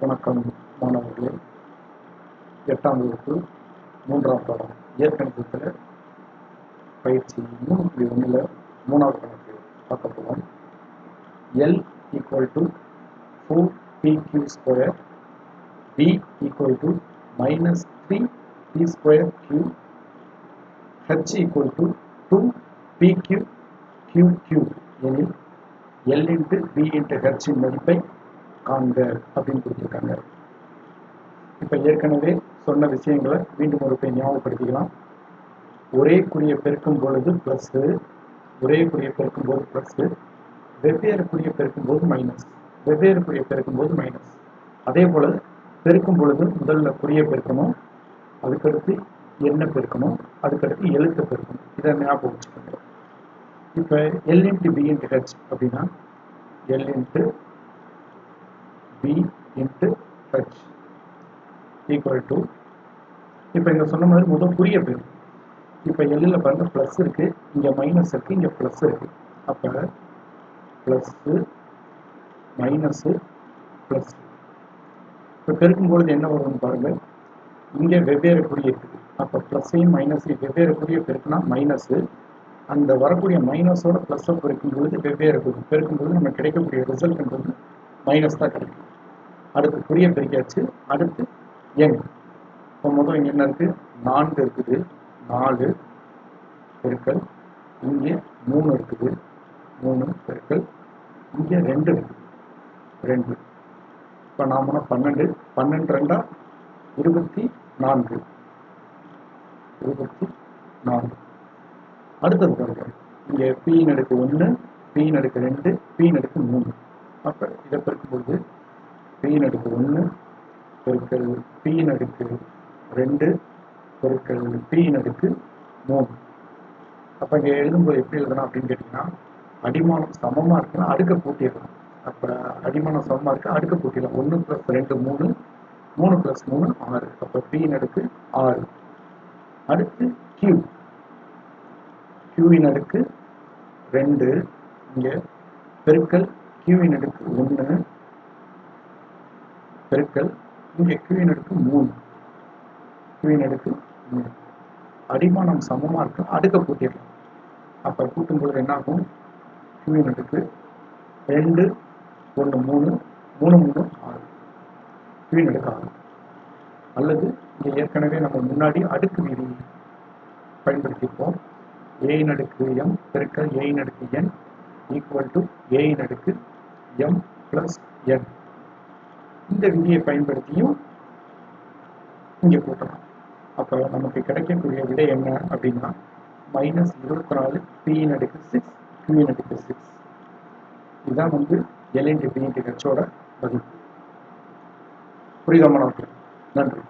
வணக்கம் மாணவர்களே. எட்டாம் வகுப்பு மூன்றாம் பாடம். இயற்கணிதத்தில் பயிற்சி மூணு புள்ளி ஒன்றில் மூணாவது கணக்கு பார்க்க போகிறோம் L equal to four P Q square P equal to minus three P square Q H equal to two P Q Q Q எனில் எல் இன்ட்டு பி இன்ட்டு ஹெச்சின் மதிப்பை காண்க அப்படின்னு கொடுத்துருக்காங்க. இப்போ ஏற்கனவே சொன்ன விஷயங்களை மீண்டும் ஒரு போய் ஞாபகப்படுத்திக்கலாம். ஒரே குறியை பெருக்கும் பொழுது ப்ளஸ்ஸு ஒரே குறியை பெருக்கும் போது ப்ளஸ்ஸு வெவ்வேறு குறியை பெருக்கும் போது மைனஸ் வெவ்வேறு குறியை பெருக்கும் போது மைனஸ் அதே போல் பெருக்கும் பொழுது முதல்ல குறியை பெருக்கணும் அதுக்கடுத்து என்ன பெருக்கணும் அதுக்கடுத்து எழுத்தை பெருக்கணும். இதை ஞாபகம் வச்சுக்கணும் இப்போ L into P into H அப்படின்னா L into P into H equal to இப்போ இங்கே சொன்ன மாதிரி முதல் புரிய பேர் இப்போ எல்லில் பாருங்க ப்ளஸ் இருக்கு இங்கே மைனஸ் இருக்கு இங்கே ப்ளஸ் இருக்கு. அப்போ ப்ளஸ்ஸு மைனஸு ப்ளஸ் இப்போ பெருக்கும்பொழுது என்ன வரும்னு பாருங்க. இங்கே வெவ்வேறு குறி இருக்குது அப்போ ப்ளஸ்ஸையும் மைனஸையும் வெவ்வேறு குறிய பெருக்குனா மைனஸு அந்த வரக்கூடிய மைனஸோட ப்ளஸ்ஸை பெருக்கும் பொழுது வெவ்வேறு குறி. பெருக்கும் பொழுது நம்ம கிடைக்கக்கூடிய ரிசல்ட்ன்றது மைனஸ் தான் கிடைக்கும். அடுத்து குறிய பெருக்கியாச்சு. அடுத்து எண். இப்போ மொதல் இங்கே என்ன இருக்குது நான்கு இருக்குது. நாலு பெருக்கள் இங்கே மூணு இருக்குது. மூணு பெருக்கள் இங்கே ரெண்டு இருக்குது ரெண்டு. இப்போ நாம பன்னெண்டு? பன்னெண்டு ரெண்டா? இருபத்தி நான்கு. இருபத்தி நான்கு. அடுத்தது பாருங்க. இங்கே பி நடுக்கு ஒன்று பி நடுக்கு ரெண்டு பி நடுக்கு மூணு. அப்போ இதை பெருக்கும்பொழுது பி அடுக்கு ஒன்று பெருக்கல் பியின் நடுக்கு ரெண்டு பெருக்கல் பியின் அடுக்கு மூணு. அப்போ இங்கே எழுதும்போது எப்படி எழுதணும் அப்படின்னு கேட்டிங்கன்னா அடிமானம் சமமாக இருக்குன்னா அடுக்க கூட்டிடலாம் அப்போ அடிமானம் சமமாக இருக்கு அடுக்க கூட்டிடலாம். ஒன்று ப்ளஸ் ரெண்டு மூணு மூணு ப்ளஸ் மூணு ஆறு. அப்போ பியின் அடுக்கு ஆறு. அடுத்து கியூ கியூவின் அடுக்கு ரெண்டு. இங்கே பெருக்கல் கியூவின் அடுக்கு ஒன்று பெருக்கல் இங்கே கியூவின் அடுக்கு மூணு. கியூவின் அடுக்கு மூணு. அடிமானம் சமமாக இருக்கு? அடுக்க கூட்டிடலாம். அப்போ கூட்டும்பொழுது என்ன ஆகும்? கியூவின் அடுக்கு ரெண்டு ஒன்று மூணு மூணு மூணு ஆறு. கியூவின் அடுக்கு ஆறு. அல்லது இங்கே ஏற்கனவே நம்ம முன்னாடி அடுக்கு விதி பயன்படுத்தியிருப்போம். ஏயின் அடுக்கு எம் பெருக்கல் ஏயின் அடுக்கு என் ஈக்குவல் டு ஏயின் அடுக்கு எம் பிளஸ் என் இந்த விதியை பயன்படுத்தியும் இங்கே கூட்டலாம் அப்போ நமக்கு கிடைக்கக்கூடிய விடை என்ன அப்படின்னா மைனஸ் இருபத்தி நாலு பியின் அடுக்கு சிக்ஸ் கியூயின் அடுக்கு சிக்ஸ் இதுதான் வந்து எல்என்டி பிஎன்டி ஹெச்சோட பதில். புரியுதா மாணவர்கள்? நன்றி.